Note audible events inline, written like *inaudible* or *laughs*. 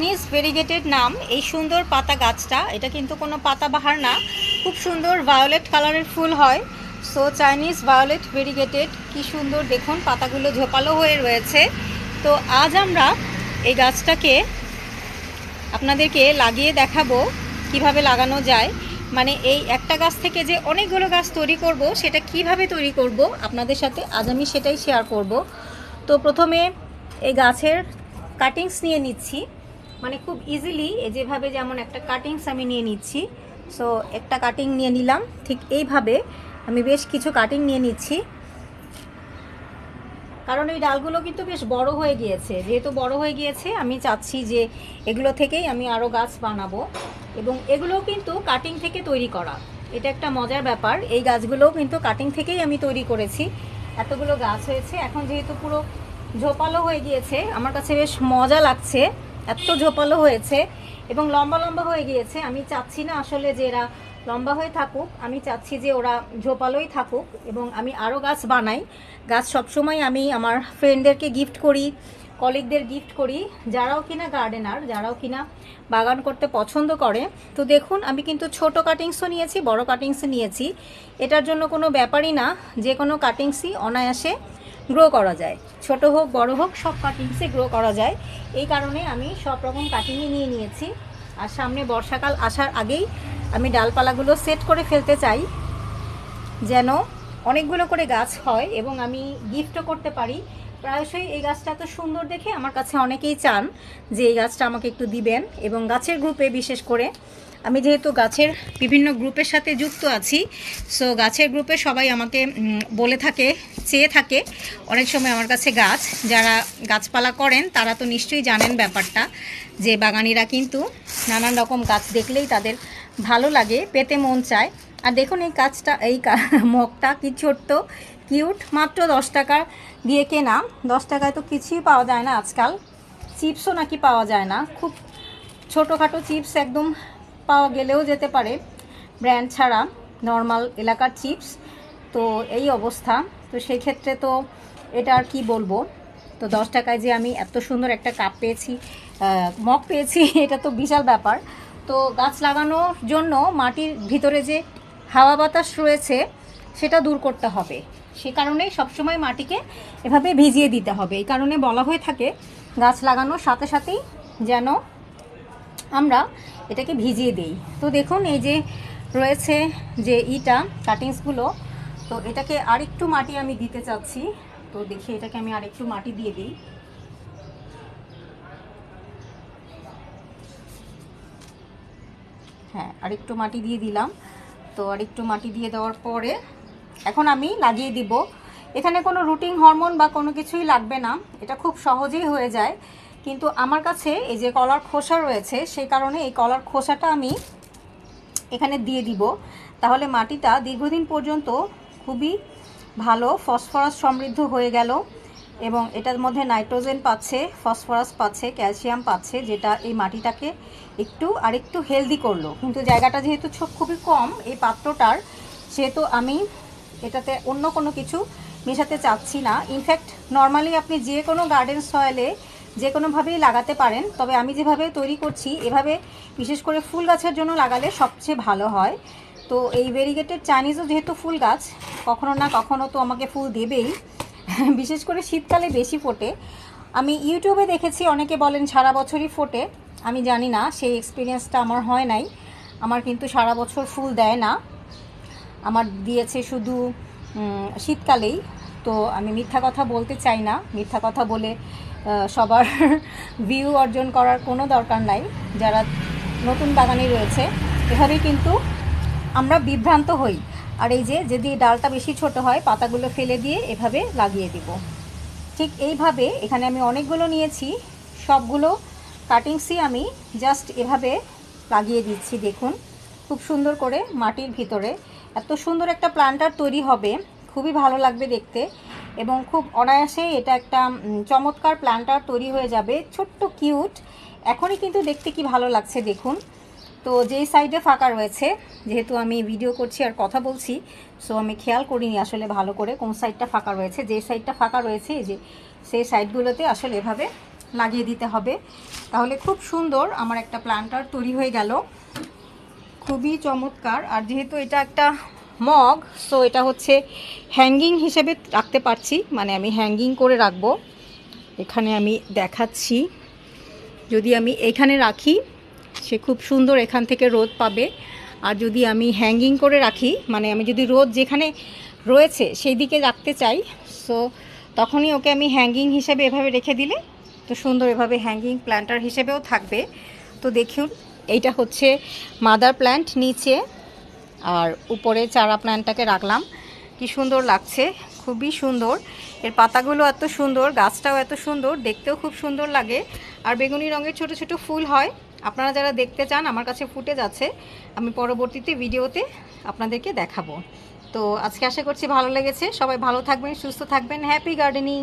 Cheese variegated নাম, এই সুন্দর পাতা গাছটা, এটা কিন্তু কোনো পাতাবাহার না। খুব সুন্দর ভায়োলেট কালারের ফুল হয়। সো চাইনিজ ভায়োলেট ভেরিগেটেড কি সুন্দর দেখুন, পাতাগুলো ঝোপালো হয়ে রয়েছে। তো, আজ আমরা এই গাছটাকে আপনাদেরকে লাগিয়ে দেখাবো, কীভাবে লাগানো যায়। মানে এই একটা গাছ থেকে যে অনেকগুলো গাছ তৈরি করব, সেটা কীভাবে তৈরি করব, আপনাদের সাথে আজ আমি সেটাই শেয়ার করব। তো, প্রথমে এই গাছের কাটিংস নিয়ে নিচ্ছি। মানে খুব ইজিলি যেভাবে যেমন একটা কাটিংস আমি নিয়ে নিচ্ছি সো একটা কাটিং নিয়ে নিলাম, ঠিক এইভাবে আমি বেশ কিছু কাটিং নিয়ে নিচ্ছি। কারণ এই ডালগুলো কিন্তু বেশ বড় হয়ে গিয়েছে, যেহেতু বড় হয়ে গিয়েছে, আমি চাচ্ছি যে এগুলো থেকেই আমি আরও গাছ বানাবো এবং এগুলোও কিন্তু কাটিং থেকে তৈরি করা। এটা একটা মজার ব্যাপার, এই গাছগুলোও কিন্তু কাটিং থেকেই আমি তৈরি করেছি। এতগুলো গাছ হয়েছে, এখন যেহেতু পুরো ঝোপালো হয়ে গিয়েছে, আমার কাছে বেশ মজা লাগছে। এত ঝোপালো হয়েছে এবং লম্বা লম্বা হয়ে গিয়েছে। আমি চাচ্ছি না আসলে যে এরা লম্বা হয়ে থাকুক, আমি চাচ্ছি যে ওরা ঝোপালোই থাকুক এবং আমি আরও গাছ বানাই। গাছ সবসময় আমি আমার ফ্রেন্ডদেরকে গিফট করি কলিগদের গিফট করি, যারাও কিনা গার্ডেনার যারাও কিনা বাগান করতে পছন্দ করে। তো দেখুন, আমি কিন্তু ছোট কাটিংসও নিয়েছি, বড় কাটিংসও নিয়েছি। এটার জন্য কোনো ব্যাপারই না, যে কোনো কাটিংসই অনায়াসে গ্রো করা যায়। ছোট হোক, বড় হোক, সব কাটিংসে গ্রো করা যায়। এই কারণে আমি সব রকম কাটিংই নিয়ে নিয়েছি। আর সামনে বর্ষাকাল আসার আগেই আমি ডালপালাগুলো সেট করে ফেলতে চাই, যেন অনেকগুলো করে গাছ হয় এবং আমি গিফটও করতে পারি। প্রায়শই এই গাছটা এত সুন্দর দেখে আমার কাছে অনেকেই চান যে এই গাছটা আমাকে একটু দিবেন এবং গাছের গ্রুপে বিশেষ করে আমি যেহেতু গাছের বিভিন্ন গ্রুপের সাথে যুক্ত আছি সো গাছের গ্রুপে সবাই আমাকে বলে থাকে, চেয়ে থাকে। অনেক সময় আমার কাছে গাছ, যারা গাছপালা করেন, তারা তো নিশ্চয়ই জানেন ব্যাপারটা, যে বাগানিরা কিন্তু নানান রকম গাছ দেখলেই তাদের ভালো লাগে, পেতে মন চায়। আর দেখুন এই কাজটা, এই *laughs* মগটা কি ছোট্ট, কিউট, মাত্র দশ টাকা দিয়ে কেনা। দশ টাকায় তো কিছুই পাওয়া যায় না আজকাল। চিপসও নাকি পাওয়া যায় না। খুব ছোটোখাটো চিপস একদম পাওয়া গেলেও যেতে পারে। ব্র্যান্ড ছাড়া নর্মাল এলাকার চিপস। তো এই অবস্থা। তো সেই ক্ষেত্রে তো এটা আর কি বলব? তো দশ টাকায় যে আমি এত সুন্দর একটা কাপ পেয়েছি মগ পেয়েছি, *laughs* এটা তো বিশাল ব্যাপার। তো গাছ লাগানোর জন্য মাটির ভিতরে যে হাওয়া বাতাস রয়েছে, সেটা দূর করতে হবে। সে কারণে সবসময় মাটিকে এভাবে ভিজিয়ে দিতে হবে। এই কারণে বলা হয়ে থাকে, গাছ লাগানোর সাথে সাথেই যেন আমরা এটাকে ভিজিয়ে দিই। তো দেখুন, এই যে রয়েছে যে ইটা, কাটিংসগুলো, তো এটাকে আরেকটু মাটি আমি দিতে চাচ্ছি। তো দেখি এটাকে আমি আরেকটু মাটি দিয়ে দিই। হ্যাঁ আরেকটু মাটি দিয়ে দিলাম। তো আরেকটু মাটি দিয়ে দেওয়ার পরে এখন আমি লাগিয়ে দিব। এখানে কোনো রুটিন, হরমোন বা কোনো কিছুই লাগবে না। এটা খুব সহজেই হয়ে যায়। কিন্তু আমার কাছে এই যে কলার খোসা রয়েছে, সেই কারণে এই কলার খোসাটা আমি এখানে দিয়ে দিব। তাহলে মাটিটা দীর্ঘদিন পর্যন্ত খুবই ভালো ফসফরাস সমৃদ্ধ হয়ে গেল এবং এটার মধ্যে নাইট্রোজেন পাচ্ছে, ফসফরাস পাচ্ছে, ক্যালসিয়াম পাচ্ছে, যেটা এই মাটিটাকে একটু আরেকটু হেলদি করল। কিন্তু জায়গাটা যেহেতু খুবই কম, এই পাত্রটার সেহেতু আমি এটাতে অন্য কোনো কিছু মেশাতে চাচ্ছি না। ইনফ্যাক্ট নর্মালি আপনি যে কোনো গার্ডেন সয়েলে যে কোনোভাবেই লাগাতে পারেন, তবে আমি যেভাবে তৈরি করছি, এভাবে বিশেষ করে ফুল গাছের জন্য লাগালে সবচেয়ে ভালো হয়। তো এই ভেরিগেটেড চাইনিজও যেহেতু ফুল গাছ, কখনো না কখনো তো আমাকে ফুল দেবেই। *laughs* বিশেষ করে শীতকালে বেশি ফোটে। আমি ইউটিউবে দেখেছি, অনেকে বলেন সারা বছরই ফোটে। আমি জানি না, সেই এক্সপিরিয়েন্সটা আমার হয় নাই। আমার কিন্তু সারা বছর ফুল দেয় না। আমার দিয়েছে শুধু শীতকালেই। তো আমি মিথ্যা কথা বলতে চাই না। মিথ্যা কথা বলে সবার ভিউ অর্জন করার কোনো দরকার নাই। যারা নতুন বাগানে রয়েছে এভাবেই কিন্তু আমরা বিভ্রান্ত হই। আর এই যে, যদি ডালটা বেশি ছোট হয়, পাতাগুলো ফেলে দিয়ে এভাবে লাগিয়ে দিব। ঠিক এইভাবে এখানে আমি অনেকগুলো নিয়েছি। সবগুলো কাটিংসই আমি জাস্ট এভাবে লাগিয়ে দিচ্ছি, দেখুন। খুব সুন্দর করে মাটির ভিতরে। এত সুন্দর একটা প্লান্টার তৈরি হবে। খুবই ভালো লাগবে দেখতে। এবং খুব অনায়াসে এটা একটা চমৎকার প্ল্যান্টার তৈরি হয়ে যাবে। ছোট্ট কিউট এখনই কিন্তু দেখতে কি ভালো লাগছে দেখুন। তো যেই সাইডে ফাঁকা রয়েছে, যেহেতু আমি ভিডিও করছি আর কথা বলছি সো আমি খেয়াল করিনি আসলে ভালো করে কোন সাইডটা ফাঁকা রয়েছে। যে সাইডটা ফাঁকা রয়েছে যে সেই সাইডগুলোতে আসলে এভাবে লাগিয়ে দিতে হবে। তাহলে খুব সুন্দর আমার একটা প্ল্যান্টার তৈরি হয়ে গেল। খুবই চমৎকার। আর যেহেতু এটা একটা মগ সো এটা হচ্ছে হ্যাঙ্গিং হিসেবে রাখতে পারছি মানে আমি হ্যাঙ্গিং করে রাখব। এখানে আমি দেখাচ্ছি। যদি আমি এখানে রাখি, সে খুব সুন্দর এখান থেকে রোদ পাবে। আর যদি আমি হ্যাঙ্গিং করে রাখি মানে আমি যদি রোদ যেখানে রয়েছে, সেই দিকে রাখতে চাই সো তখনই ওকে আমি হ্যাঙ্গিং হিসেবে এভাবে রেখে দিলে, তো সুন্দর এভাবে হ্যাঙ্গিং প্ল্যান্টার হিসেবেও থাকবে। তো দেখুন, এইটা হচ্ছে মাদার প্ল্যান্ট নিচে। আর উপরে চারা প্ল্যান্টটাকে রাখলাম। কি সুন্দর লাগছে, খুবই সুন্দর। এর পাতাগুলো এত সুন্দর, গাছটাও এত সুন্দর, দেখতেও খুব সুন্দর লাগে। আর বেগুনি রঙের ছোট ছোট ফুল হয়, আপনারা যারা দেখতে চান, আমার কাছে ফুটেজ আছে, আমি পরবর্তীতে ভিডিওতে আপনাদেরকে দেখাবো। তো আজকে আশা করছি ভালো লেগেছে, সবাই ভালো থাকবেন, সুস্থ থাকবেন, হ্যাপি গার্ডেনিং!